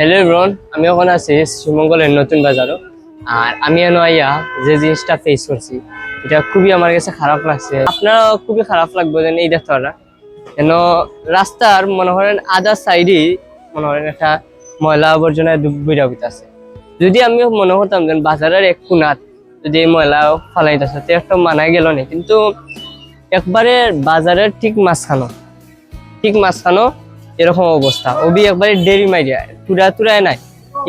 Hello everyone আমি এখন আছি শ্রীমঙ্গলের নতুন বাজারও। আর আমি এনো আইয়া যে জিনিসটা ফেস করছি, এটা খুবই আমার কাছে খারাপ লাগছে। আপনারা খুবই খারাপ লাগবে যেন এই দেখতে কেন রাস্তার মনে করেন আদা সাইডে মনে করেন একটা ময়লা আবর্জনায় বইরা আছে যদি আমি মনে করতাম যে বাজারের এক কোনাত যদি এই ময়লা ফালাইতেছে, তো একটা মানায় গেল না। কিন্তু একবারে বাজারের ঠিক মাঝখানো ঠিক মাঝখানো এরকম অবস্থা। ওবি একবারে ডেরি মাইরিয়া তুরা তুরায় নাই।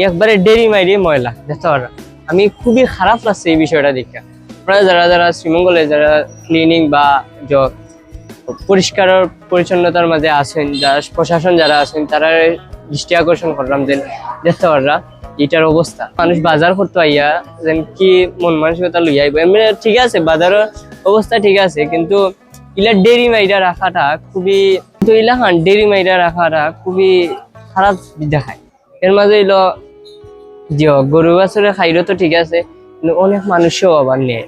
একবারে ডেরি মাইরিয়ে ময়লা, দেখতে পারা। আমি খুবই খারাপ লাগছে এই বিষয়টা দেখে। আপনারা যারা যারা শ্রীমঙ্গলে যারা ক্লিনিং বা পরিষ্কার পরিচ্ছন্নতার মাঝে আছেন, যারা প্রশাসন যারা আছেন, তারা দৃষ্টি আকর্ষণ করলাম যে, দেখতে পাররা, এটার অবস্থা। মানুষ বাজার করতে আইয়া যেন কি মন মানসিকতা লইয়া এমনি ঠিক আছে বাজারের অবস্থা ঠিক আছে, কিন্তু ইলা ডেরি মাইরা রাখাটা খুবই কিন্তু ইলা খান ডেরি মাইরা রাখাটা খুবই খারাপ দেখায়। এর মাঝে এলো যে গরু বাছুরে খাইরো তো ঠিক আছে অনেক মানুষও আবার নেয়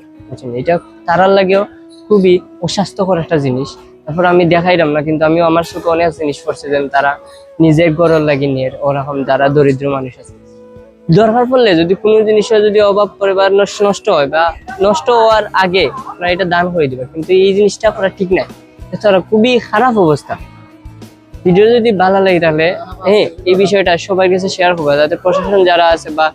এটা তারার লাগেও খুবই অস্বাস্থ্যকর একটা জিনিস। তারপর আমি দেখাইলাম না, কিন্তু আমি আমার চোখে অনেক জিনিস পড়ছে যে তারা নিজের গরর লাগি নিয়ে, ওরকম যারা দরিদ্র মানুষ আছে। দরকার পড়লে যদি কোনো জিনিসের যদি অভাব পড়ে বা নষ্ট নষ্ট হয় বা নষ্ট হওয়ার আগে আপনারা এটা দান করে দিবে কিন্তু এই জিনিসটা করা ঠিক নাই। এছাড়া খুবই খারাপ অবস্থা। ভিডিও যদি ভালো লাগে তাহলে হ্যাঁ এই বিষয়টা সবার কাছে শেয়ার করবে। যাতে প্রশাসন যারা আছে বা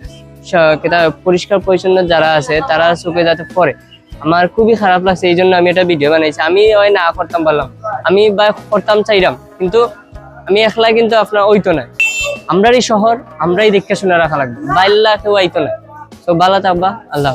পরিষ্কার পরিচ্ছন্ন যারা আছে, তারা চোখে যাতে পড়ে। আমার খুবই খারাপ লাগছে এই জন্য আমি একটা ভিডিও বানাইছি। আমি হয় না করতাম পারলাম আমি বা করতাম চাইলাম কিন্তু আমি একলা কিন্তু আপনার ওইতো না। আমরারই শহর, আমরাই দেখতে শুনে রাখা লাগবে। বাইল্লা কেউ আইতো না। তো বালাত আব্বা, আল্লাহ